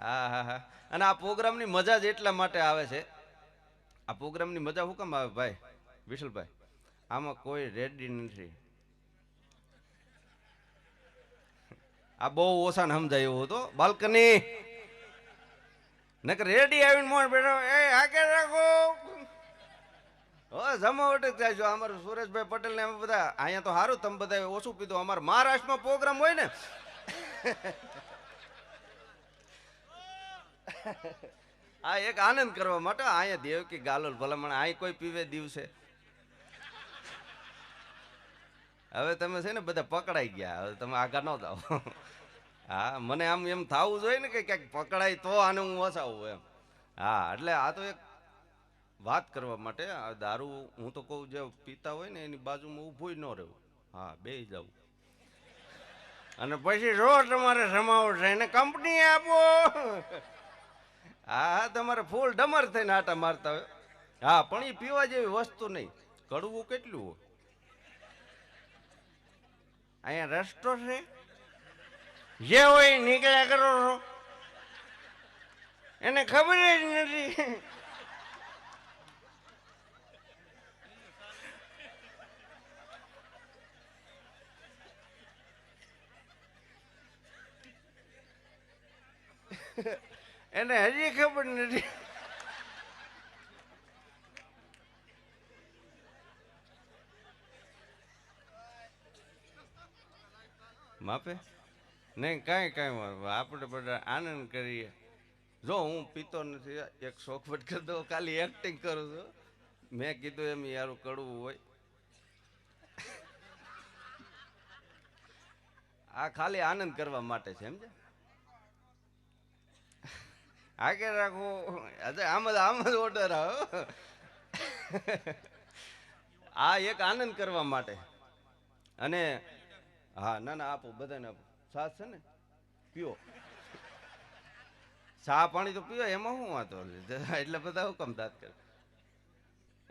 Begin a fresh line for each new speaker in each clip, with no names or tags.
હા હા હા. અને આ પ્રોગ્રામની મજા જ એટલા માટે આવે છે. આ પ્રોગ્રામની મજા હું કેમ આવે ભાઈ? વિશલભાઈ આમાં કોઈ રેડી નથી. આ બહુ ઓછાને સમજાય એવું હતો. બાલ્કની! નકર રેડી આવીને મોણ બેઠો. એ, આગળ રાખો. હો જમો જ થાય છે અમારું સુરેશભાઈ પટેલ ને બધા. અહીંયા તો સારું તમે બધા ઓછું પીધું. અમારે મહારાષ્ટ્રમાં પ્રોગ્રામ હોય ને. આ એક આનંદ કરવા માટે અહીંયા દેવકી ગાલોલ ભલામણ અહીં કોઈ પીવે દિવસે. હવે તમે છે ને બધા પકડાઈ ગયા, હવે તમે આગળ ન જાઓ. હા, મને આમ એમ થવું જોઈએ ને કે ક્યાંક પકડાય તો આને હું વસાવું એમ. હા, એટલે આ તો એક વાત કરવા માટે, આ દારૂ હું તો કહું જે પીતા હોય ને એની બાજુમાં ઊભું ન રહેવું. હા, બે જવું અને પછી જો તમારે સમાવટ છે એને કંપની આપો. હા તમારે ફૂલ ડમર થઈને આટા મારતા હોય. હા, પણ એ પીવા જેવી વસ્તુ નહીં. કડવું કેટલું હોય? અહીંયા રસ્તો છે. જે હોય નીકળ્યા કરો છો. એને ખબર જ નથી. એને હજી ખબર નથી. માપે? નહીં, કાંઈ કાંઈ આપણે બધા આનંદ કરીએ. જો હું પીતો નથી, એક શોખવટ કરતો ખાલી એક્ટિંગ કરું છું. મેં કીધું એમ, યારું કડવું હોય. આ ખાલી આનંદ કરવા માટે છે સમજે આગળ રાખો? આમ જ આમ જ ઓર્ડર આવ્યો આ એક આનંદ કરવા માટે. અને હા, ના ના, આપો, બધાને આપો. સાથ છે ને? પીઓ. ચા પાણી તો પીવો એમાં શું વાંધો એટલે બધા હુકમ દાત કરે.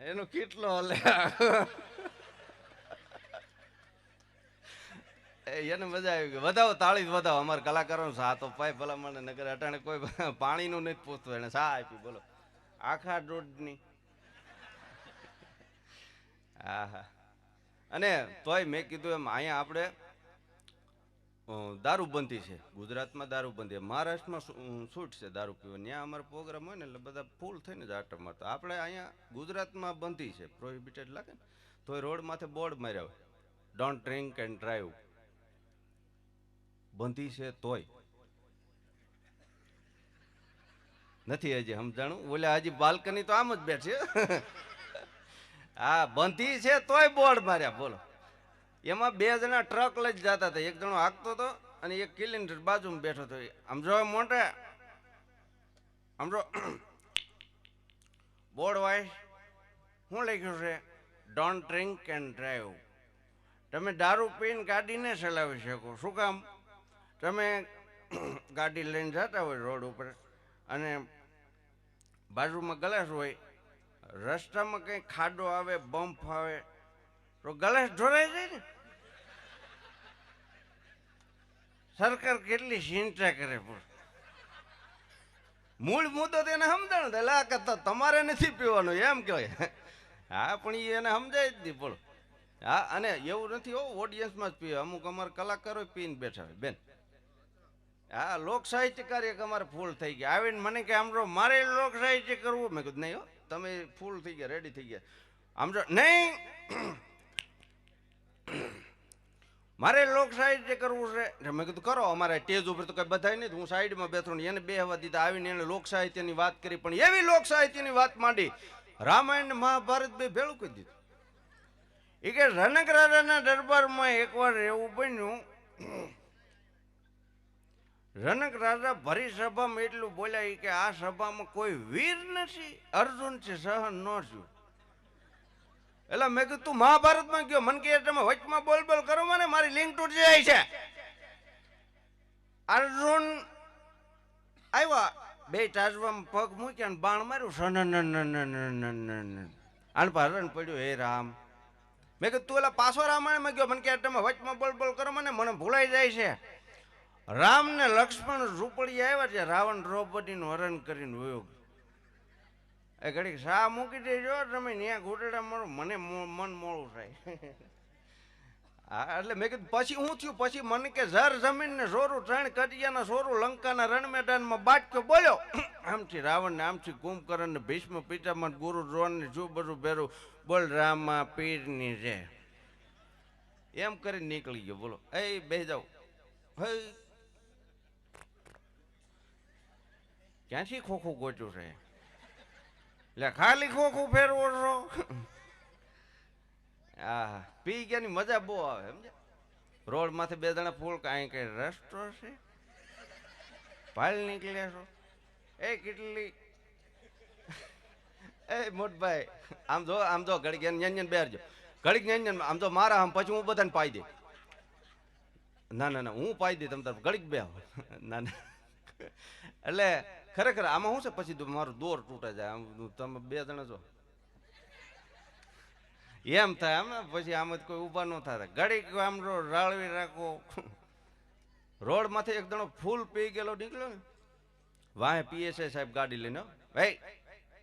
એનો કેટલો હલે? એને મજા આવી ગઈ. વધાવો તાળી વધાવો અમારા કલાકારો સા તો પાય ભલા મને નગર અટાણે કોઈ પાણીનું નથી પૂછતું. એને સા આપી? બોલો. આખા રોડની હા હા. અને તોય મેં કીધું એમ, અહીંયા આપણે દારૂબંધી છે. ગુજરાતમાં દારૂબંધી મહારાષ્ટ્રમાં શું- છૂટ છે દારૂ પીવાની. ત્યાં અમારો પ્રોગ્રામ હોય ને એટલે બધા ફૂલ થઈને જ આટા મારતા. આપણે અહીંયા ગુજરાતમાં બંધી છે. પ્રોહિબિટેડ લાગે ને? તોય રોડ માથે બોર્ડ માર્યા હોય. ડોન્ટ ડ્રિંક એન્ડ ડ્રાઈવ બંધી છે તોય. નથી હજી સમજાણું? ઓલા હજી બાલ્કની તો આમ જ બેઠી. હા, બંધી છે તોય બોર્ડ માર્યા, બોલો. એમાં બે જણા ટ્રક લઈ જતા હતા. એક જણો હાંકતો હતો અને એક કિલિન્ડર બાજુમાં બેઠો હતો. આમ જો મોટે? આમ જો બોર્ડ વાઈસ શું લખ્યું છે? ડોન્ટ ડ્રિંક એન્ડ ડ્રાઈવ તમે દારૂ પીને ગાડીને ચલાવી શકો. શું કામ? તમે ગાડી લઈને જતા હોય રોડ ઉપર અને બાજુમાં ગલાસ હોય, રસ્તામાં કંઈ ખાડો આવે, બમ્પ આવે, તો ગલાસ ઢોળાઈ જાય ને? સરકાર કેટલી ચિંતા કરે પણ. મૂળ મુદ્દો તો એને સમજાણ દે લા કે તમારે નથી પીવાનું, એમ કહેવાય. હા, પણ એ એને સમજાય જ નહીં બોલો હા, અને એવું નથી, હો ઓડિયન્સમાં જ પીવે. અમુક અમારા કલાકારો પીને બેઠા હોય. બેન હા લોક સાહિત્ય કાર્ય અમારે ફૂલ થઈ ગયા. આવીને મને કે, આમ મારે લોક સાહિત્ય કરવું? મેં કીધું, નહીં હો, તમે ફૂલ થઈ ગયા રેડી થઈ ગયા. આમરો નહીં, મારે લોક સાહિત્ય કરવું છે. મેં કીધું, કરો, અમારે સ્ટેજ ઉપર તો કઈ બધાય નહીં હું સાઈડમાં બેઠો ને એને બે હવા દીધા. આવીને એને લોક સાહિત્યની વાત કરી, પણ એવી લોક સાહિત્યની વાત માંડી. રામાયણ મહાભારત બે ભેળું કરી દીધું. એ કે, રનક રાજાના દરબારમાં એકવાર એવું બન્યું રનક રાજા ભરી સભામાં એટલું બોલ્યા કે આ સભામાં કોઈ વીર નથી. અર્જુન છે સહન ન થયું. એટલે મેં કીધું, તું મહાભારતમાં ગયો? મને કે તમે વચમાં બોલ બોલ કરો મને, મારી લિંક તૂટી જાય છે. અર્જુન આવ્યા. બે ટાજવામાં પગ મૂક્યા ને બાણ માર્યું. સન આન પર હરણ પડ્યું. હે રામ. મેં કીધું, તું એલા પાછો રામાયણમાં ગયો? મને કે તમે વચમાં બોલ બોલ કરો મને મને ભૂલાઈ જાય છે. રામ ને લક્ષ્મણ ઝૂંપડી આવ્યા છે, રાવણ દ્રૌપદીનું હરણ કરીને વયો એ ઘડીક શા મૂકી દેજો તમે ત્યાં ઘૂંટડા મળો મને મન મોડું થાય. એટલે મેં કીધું, પછી હું થયું? પછી મને કે ઝર જમીન ને સોરું ત્રણ કટિયાના સોરું લંકાના રણ મેદાનમાં બાટક્યો બોલ્યો. આમથી રાવણ ને આમથી કુંભકર્ણ ને ભીષ્મ પિતામાં ગુરુ દ્રોણ ને શું બધું ભેરું બોલ રામા પીરની છે એમ કરીને નીકળી ગયો, બોલો. એ બે જાઓ. હે ક્યાંથી ખોખું ગોચ્યું છે? એટલે ખાલી ખોખું ફેરવો છો? આ પી ગયાની મજા બહુ આવે સમજે રોડમાંથી બે જણા ફૂલ કાંઈ કઈ રસ્તો છે? ભાલ નીકળ્યા છો? એ કેટલી? એ મોટભાઈ, આમ જો આમ જો, ઘડીક ન્યન બેરજો ઘડીક ન્યન આમ જો મારા આમ પછી હું બધાને પાઈ દે. ના ના ના, હું પાઈ દે તમ તાર, ઘડીક બે ના ના. એટલે ખરેખર આમાં શું છે? પછી મારું દોર તૂટે જાય. તમે બે જણા છો. એમ થાય આમ પછી આમ જ કોઈ ઊભા ન થાય. ઘડીક આમ રાળવી રાખો. રોડમાંથી એક જણો ફૂલ પી ગયેલો નીકળ્યો ને? વાહે પીએસઆઈ સાહેબ ગાડી લઈને. ભાઈ,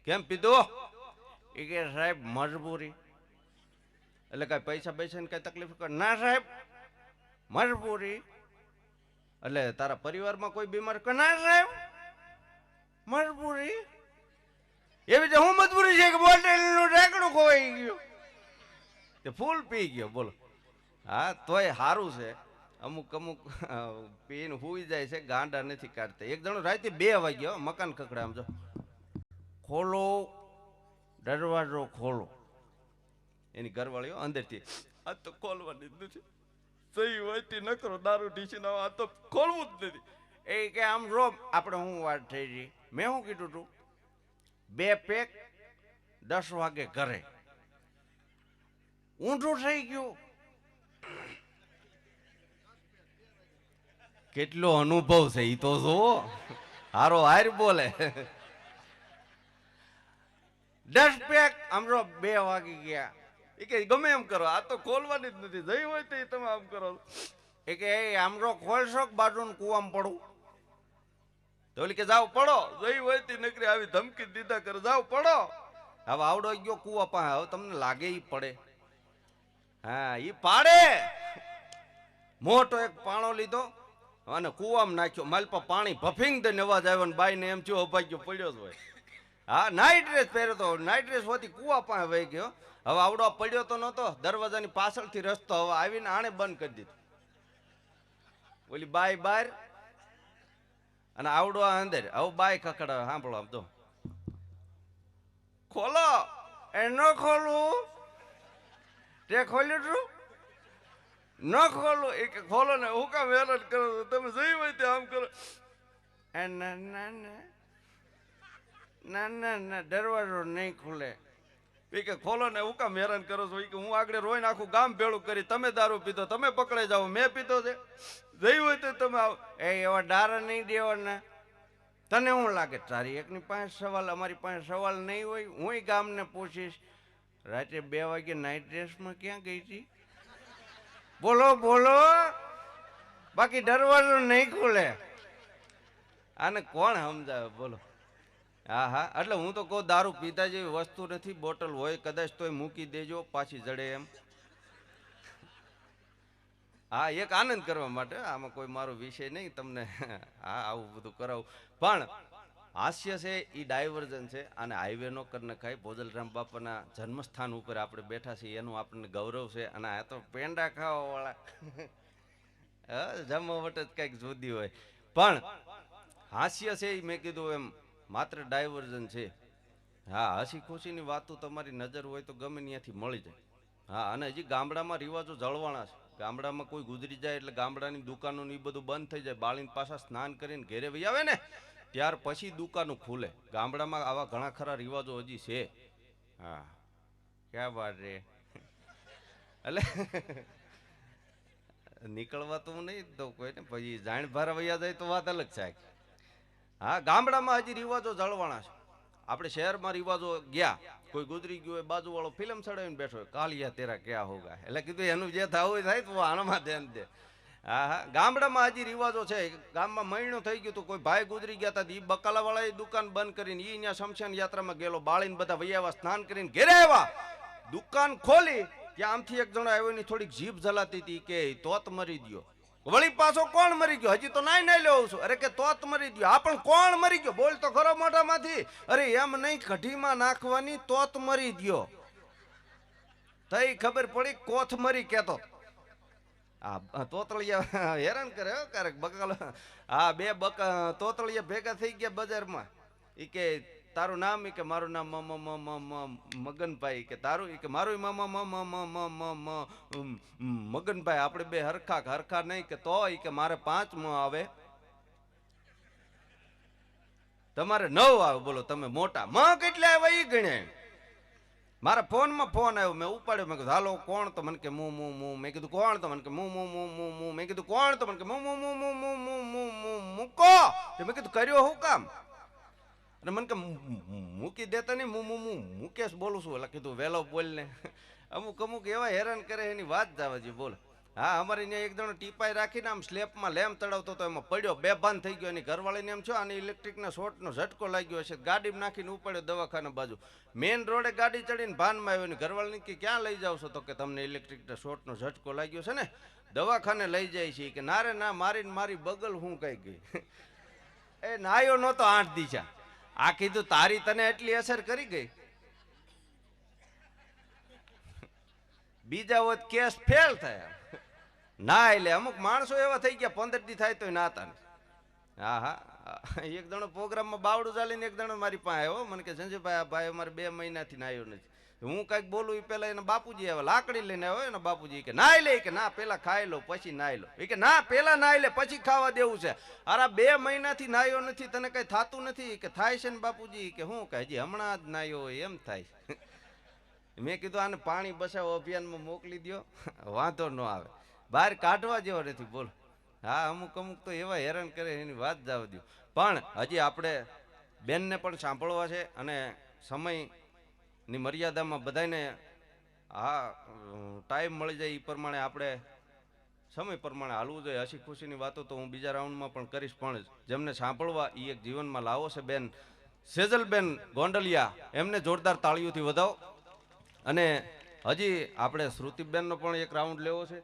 કેમ પીધું? એ કે, સાહેબ, મજબૂરી. એટલે કઈ પૈસા પૈસા ને કઈ તકલીફ કર? ના, સાહેબ, મજબૂરી. એટલે તારા પરિવારમાં કોઈ બીમાર કે, ના, સાહેબ. મજબૂરી? એવી રીતે હું મજબૂરી છે કે બોટલનું ઢાંકણું ખોવાઈ ગયું. તે ફૂલ પી ગયો, બોલો. હા, તોય સારું છે. અમુક અમુક પીને હુઈ જાય છે, ગાંડા નથી કાઢતા. એક જણો રાતે બે વાગ્યો, મકાન ખકડે આમ જો. ખોલો, દરવાજો ખોલો. એની ઘરવાળીઓ અંદરથી. આ તો ખોલવાની જ નથી. સહી હોય ન કરો દારૂ ઢીસી ના આ તો ખોલવું જ નથી. એ કે આમ રોમ આપણે હું વાત થઈ ગઈ મેં શું કીધું તું? બે પેક દસ વાગે ઘરે. ઊંધું થઈ ગયું. કેટલો અનુભવ છે એ તો જો હારો હાર બોલે. દસ પેક આમરો બે વાગી ગયા. એ કે ગમે એમ કરો, આ તો ખોલવાની જ નથી. જઈ હોય તો તમે આમ કરો. એ કે આમરો ખોલશો બાજુ કુવામાં પડું તો ઓલી કે જાઓ પડો. જઈ હોય તે નકરી આવી ધમકી દીધા કરે જાઓ પડો. હવે આવડો ગયો કુવા પાસે. હવે તમને લાગે ઈ પડે. હા ઈ પાડે. મોટો એક પાણો લીધો અને કુવામાં નાખ્યો. માલપા પાણી ભફીંગ દઈને અવાજ આવ્યો ને બાઈને એમ થયો અભાગ્યો પડ્યો જ હોય. હા નાઇટ ડ્રેસ પહેર્યો તો. નાઇટ ડ્રેસ હોતી કુવા પાસે વહી ગયો. હવે આવડો પડ્યો તો નહોતો. દરવાજાની પાછળથી રસ્તો હવે આવીને આણે બંધ કરી દીધો. ઓલી બાય બાર અને આવડો અંદર. હવે બાય કકડ સાંભળો આમ તો. ખોલો. એનો ખોલું? તે ખોલ્યું છું ન ખોલો? એ ખોલો ને હું કામ હેરાન કરો છો? તમે જઈ હોય તે આમ કરો. ના ના ના. ના ના દરવાજો નહીં ખુલે. એ કે ખોલો ને હું કામ હેરાન કરો છો. એ કે હું આગળ રોઈને આખું ગામ ભેળું કરી. તમે દારૂ પીધો, તમે પકડાઈ જાઓ, મેં પીધો છે. જઈ હોય તો તમે આવો. એ એવા ડારા નહીં દેવાના. તને શું લાગે? તારી એકની પાસે સવાલ, અમારી પાસે સવાલ નહીં હોય? હું ગામને પૂછીશ. રાતે બે વાગે નાઇટ ડ્રેસમાં ક્યાં ગઈ હતી? બોલો બોલો. બાકી દરવાજો નહીં ખુલે. આને કોણ સમજાવે? બોલો. હા હા એટલે હું તો કહું, દારૂ પીતા જેવી વસ્તુ નથી. બોટલ હોય કદાચ તોય મૂકી દેજો, પાછી જડે એમ. હા, એક આનંદ કરવા માટે. આમાં કોઈ મારો વિષય નહીં, તમને હા, આવું બધું કરાવું. પણ હાસ્ય છે એ ડાયવર્ઝન છે, અને હાઈવે નો કરી નખાય ભોજલરામ બાપાના જન્મસ્થાન ઉપર આપણે બેઠા છીએ, એનું આપણને ગૌરવ છે, અને આ તો પેંડા ખાવાવાળા. જમાવટ જ કંઈક જુદી હોય. પણ હાસ્ય છે એ મેં કીધું એમ, માત્ર ડાયવર્ઝન છે. હા, હસી ખુશીની વાતો તમારી નજર હોય તો ગમે ત્યાંથી મળી જાય. હા, અને હજી ગામડામાં રિવાજો જળવાણા છે. ગામડામાં કોઈ ગુજરી જાય એટલે ગામડાની દુકાનો ને બધું બંધ થઈ જાય. બાળીને પાછા સ્નાન કરીને ઘેરે વહી આવે ને, ત્યાર પછી દુકાનો ખુલે. ગામડામાં આવા ઘણા ખરા રિવાજો હજી છે. હા. ક્યાં વાત રે? એટલે નીકળવા તો હું નહીં તો કોઈ ને પછી જાણ ભાર વૈયા જાય તો વાત અલગ છે હા, ગામડામાં હજી રિવાજો જળવાણા છે. આપણે શહેરમાં રિવાજો ગયા, કોઈ ગુજરી ગયું હોય બાજુ વાળો ફિલ્મ ચડાવીને બેઠો હોય, કાલિયા તેરા ક્યાં હોગા એટલે કીધું, એનું જે થવું હોય થાય તો આનામાં ધ્યાન દે. હા હા. ગામડામાં હજી રિવાજો છે. ગામમાં મહિનો થઈ ગયું તો કોઈ ભાઈ ગુજરી ગયા હતા ઈ બકાલાવાળાએ દુકાન બંધ કરીને એ ત્યાં શમશાન યાત્રામાં ગયેલો, બાળીને બધા વૈયાવા સ્નાન કરીને ઘેરે આવ્યા. દુકાન ખોલી, ત્યાં આમથી એક જણો આવ્યો ની થોડીક જીભ જલાતી હતી કે, તોત મરી ગયો વળી પાછો કોણ મરી ગયો? હજી તો નાઈ નાઈ લેવું છું. અરે કે તોત મરી ગયો. આ પણ કોણ મરી ગયો? બોલ તો ખરો મોઢામાંથી. અરે એમ નહીં, કઢીમાં નાખવાની તોત મરી ગયો. તઈ ખબર પડી કોથ મરી કેતો. આ તોતળિયા હેરાન કરે હો ક્યારેક બકાલો. હા બે બક, તોતળિયા ભેગા થઈ ગયા બજારમાં. એ કે તારું નામ કે મારું નામ મ મ મ મ મગનભાઈ કે તારું કે મારું મ મ મ મ મ મ મગનભાઈ આપણે બે હરખા હરખા નહીં કે તો કે મારે પાંચ મ આવે તમારે નવ આવે બોલો તમે મોટા મ કેટલા આવે એ ગણે મારા ફોનમાં ફોન આવ્યો મેં ઉપાડ્યો મેં કીધું હાલો કોણ તો મને કે મું મું મું મેં કીધું કોણ તો મને કે મું મું મું મું મું મેં કીધું કોણ તો મને કે મું મું મું મું મું મું મું મૂકો મેં કીધું કર્યો હું કામ અને મને કે મૂકી દેતા નહીં મુ મુ મુકેશ બોલું છું. એટલે કીધું વહેલો બોલ ને. અમુક અમુક એવા હેરાન કરે, એની વાત જાવાજી બોલ. હા, અમારે ત્યાં એક જણો ટીપાઈ રાખીને આમ સ્લેપમાં લેમ ચડાવતો તો એમાં પડ્યો બેભાન થઈ ગયો, એની ઘરવાળીને એમ છો આને ઇલેક્ટ્રિકના શોર્ટનો ઝટકો લાગ્યો હશે. ગાડીમાં નાખીને ઉપાડ્યો દવાખાના બાજુ. મેઇન રોડે ગાડી ચડીને ભાનમાં આવ્યો ને ઘરવાળીને કે, ક્યાં લઈ જાવ છો? તો કે, તમને ઇલેક્ટ્રિકના શોર્ટનો ઝટકો લાગ્યો છે ને. દવાખાને લઈ જાય છે કે, ના રે, ના, મારીને મારી બગલ હું કઈ ગઈ. એ નાયો નહોતો આઠ દીચા આ કીધું તારી તને એટલી અસર કરી ગઈ. બીજા વખત કેસ ફેલ થયા. ના એટલે અમુક માણસો એવા થઈ ગયા પંદર દી થાય તોય ના તા હા હા એક જણો પ્રોગ્રામમાં બાવડું ચાલીને એક જણો મારી પાસે આવ્યો. મને કે, સંજયભાઈ, આ ભાઈ અમારે બે મહિનાથી નાયો નથી. હું કાંઈક બોલું એ પેલા એના બાપુજી આવે, લાકડી લઈને આવે ને બાપુજી કે નાઈ લે, કે ના પેલા ખાઈ લો, પછી નાઈ લો. એ કે ના, પેલા નાઈ લે, પછી ખાવા દેવું છે. અરે બે મહિનાથી નાયો નથી, તને કઈ થતું નથી? કે થાય છે ને બાપુજી? કે હું કે હજી હમણાં જ નાયો એમ થાય. મેં કીધું આને પાણી બસાવો અભિયાનમાં મોકલી દ્યો. વાંધો ન આવે. બહાર કાઢવા જેવો નથી, બોલ. હા, અમુક અમુક તો એવા હેરાન કરે, એની વાત જાવ દો પણ હજી આપણે બેનને પણ સાંભળવા છે અને સમયની મર્યાદામાં બધાને હા ટાઈમ મળી જાય એ પ્રમાણે આપણે સમય પ્રમાણે હાલવું જોઈએ. હસી ખુશીની વાતો તો હું બીજા રાઉન્ડમાં પણ કરીશ, પણ જેમને સાંભળવા એ એક જીવનમાં લાવો છે બેન. સેજલબેન ગોંડલિયા, એમને જોરદાર તાળીઓથી વધાવો. અને હજી આપણે શ્રુતિબેનનો પણ એક રાઉન્ડ લેવો છે.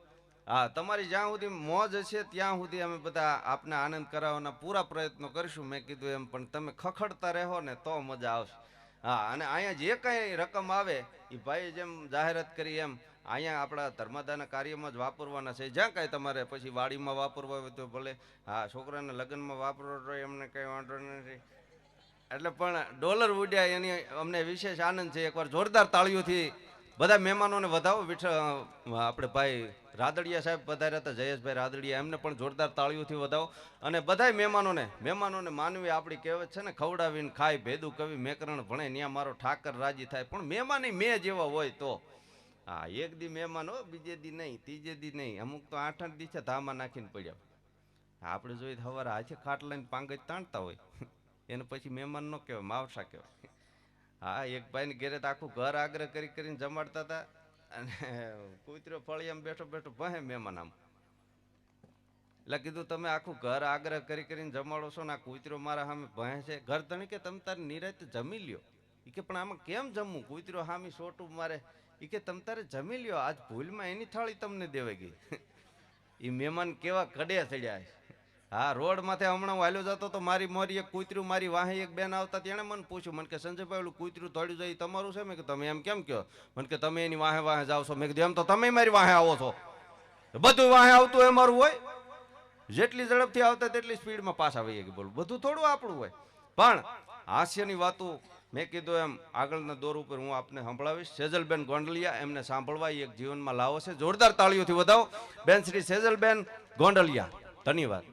હા, તમારી જ્યાં સુધી મોજ હશે ત્યાં સુધી અમે બધા આપને આનંદ કરાવવાના પૂરા પ્રયત્નો કરીશું. મેં કીધું એમ, પણ તમે ખખડતા રહો ને તો મજા આવશે. હા, અને અહીંયા જે કાંઈ રકમ આવે એ ભાઈ જેમ જાહેરાત કરી એમ, અહીંયા આપણા ધર્માદાના કાર્યમાં જ વાપરવાના છે. જ્યાં કાંઈ તમારે પછી વાડીમાં વાપરવા હોય તો ભલે, હા, છોકરાને લગ્નમાં વાપરવો હોય એમને કંઈ વાંધો નથી. એટલે પણ ડોલર ઉડ્યા એની અમને વિશેષ આનંદ છે. એકવાર જોરદાર તાળીઓથી બધા મહેમાનોને વધાવો. વિઠ આપણે ભાઈ રાદડિયા સાહેબ પધાર્યા હતા, જયેશભાઈ રાદડિયા, એમને પણ જોરદાર તાળીઓથી વધાવો. અને બધાય મહેમાનોને મહેમાનોને માનવી આપણી કહેવત છે ને, ખવડાવીને ખાય, ભેદું કવિ, મેકરણ ભણે ત્યાં મારો ઠાકર રાજી થાય. પણ મહેમાની મેં જેવા હોય તો. હા, એક દી મહેમાન હો, બીજે દી નહીં, ત્રીજે દી નહીં. અમુક તો આઠ આઠ દિવસે ધામા નાખીને પડ્યા. આપણે જોઈએ સવારે હાથે ખાટ લઈને પાંગજ તાણતા હોય. એને પછી મહેમાન ન કહેવાય માવસા કહેવાય. હા, એક ભાઈને ઘેરે તો આખું ઘર આગ્રહ કરી કરીને જમાડતા હતા અને કૂતરો ફળિયામાં બેઠો બેઠો ભહે મહેમાન આમ. એટલે કીધું, તમે આખું ઘર આગ્રહ કરી કરીને જમાડો છો ને આ કૂતરો મારા સામે ભહે છે. ઘર ધણી કે તમે તારે નિરાતે જમી લ્યો. એ કે, પણ આમાં કેમ જમવું? કૂતરો સામે સોટું મારે. એ કે, તમે તારે જમી લ્યો. આજ ભૂલમાં એની થાળી તમને દેવાઈ ગઈ. એ મહેમાન કેવા કડે ચડ્યા છે. હા, રોડ માથે હમણાં હું હાલ્યો જતો તો મારી મોરી એક કૂતરું, મારી વાહે એક બેન આવતા તેણે મને પૂછ્યું, મને કે, સંજયભાઈ, ઓલું કૂતરું થોડું જાય તમારું છે? મેં કે તમે એમ કેમ કહો? મને કે, તમે એની વાહે વાહે જાવ છો. મેં કીધું, એમ તો તમે મારી વાહે આવો છો. બધું વાહે આવતું એ મારું હોય. જેટલી ઝડપથી આવતા તેટલી સ્પીડમાં પાછા વહી ગયું બોલું, બધું થોડું આપણું હોય. પણ હાસ્યની વાતો મેં કીધું એમ, આગળના દોર ઉપર હું આપને સંભળાવીશ. સેજલબેન ગોંડલિયા એમને સાંભળવા એક જીવનમાં લાવો છે. જોરદાર તાળીઓથી વધાવો. બેન શ્રી સેજલબેન ગોંડલિયા, ધન્યવાદ.